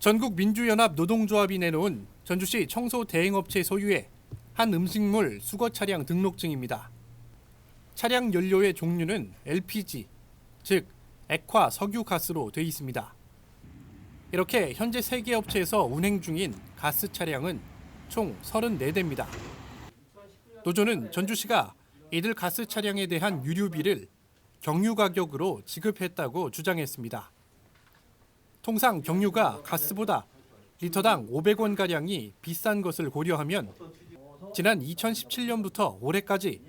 전국 민주연합 노동조합이 내놓은 전주시 청소 대행업체 소유의 한 음식물 수거 차량 등록증입니다. 차량 연료의 종류는 LPG, 즉 액화 석유 가스로 돼 있습니다. 이렇게 현재 세 개 업체에서 운행 중인 가스 차량은 총 34대입니다. 노조는 전주시가 이들 가스 차량에 대한 유류비를 경유 가격으로 지급했다고 주장했습니다. 통상 경유가 가스보다 리터당 500원 가량이 비싼 것을 고려하면 지난 2017년부터 올해까지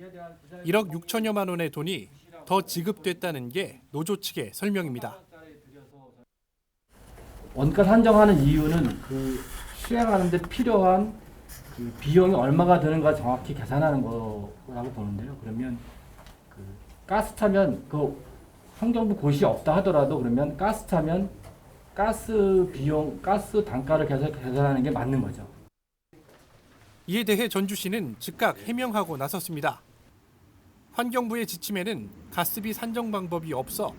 1억 6천여만 원의 돈이 더 지급됐다는 게 노조 측의 설명입니다. 원가 산정하는 이유는 그 수행하는데 필요한 그 비용이 얼마가 드는가 정확히 계산하는 거라고 보는데요. 그러면 그 가스 차면 그 환경부 고시 없다 하더라도 그러면 가스 차면 가스 비용, 가스 단가를 계산, 계산하는 게 맞는 거죠. 이에 대해 전주시는 즉각 해명하고 나섰습니다. 환경부의 지침에는 가스비 산정 방법이 없어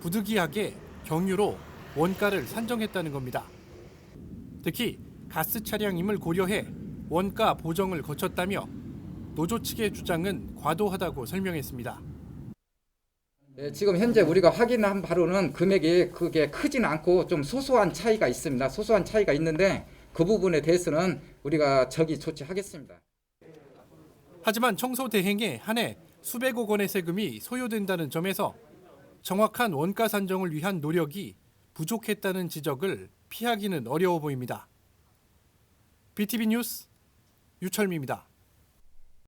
부득이하게 경유로 원가를 산정했다는 겁니다. 특히 가스 차량임을 고려해 원가 보정을 거쳤다며 노조 측의 주장은 과도하다고 설명했습니다. 예, 지금 현재 우리가 확인한 바로는 금액이 그게 크진 않고 좀 소소한 차이가 있습니다. 소소한 차이가 있는데 그 부분에 대해서는 우리가 적이 조치하겠습니다. 하지만 청소 대행에 한해 수백억 원의 세금이 소요된다는 점에서 정확한 원가 산정을 위한 노력이 부족했다는 지적을 피하기는 어려워 보입니다. BTV 뉴스 유철미입니다.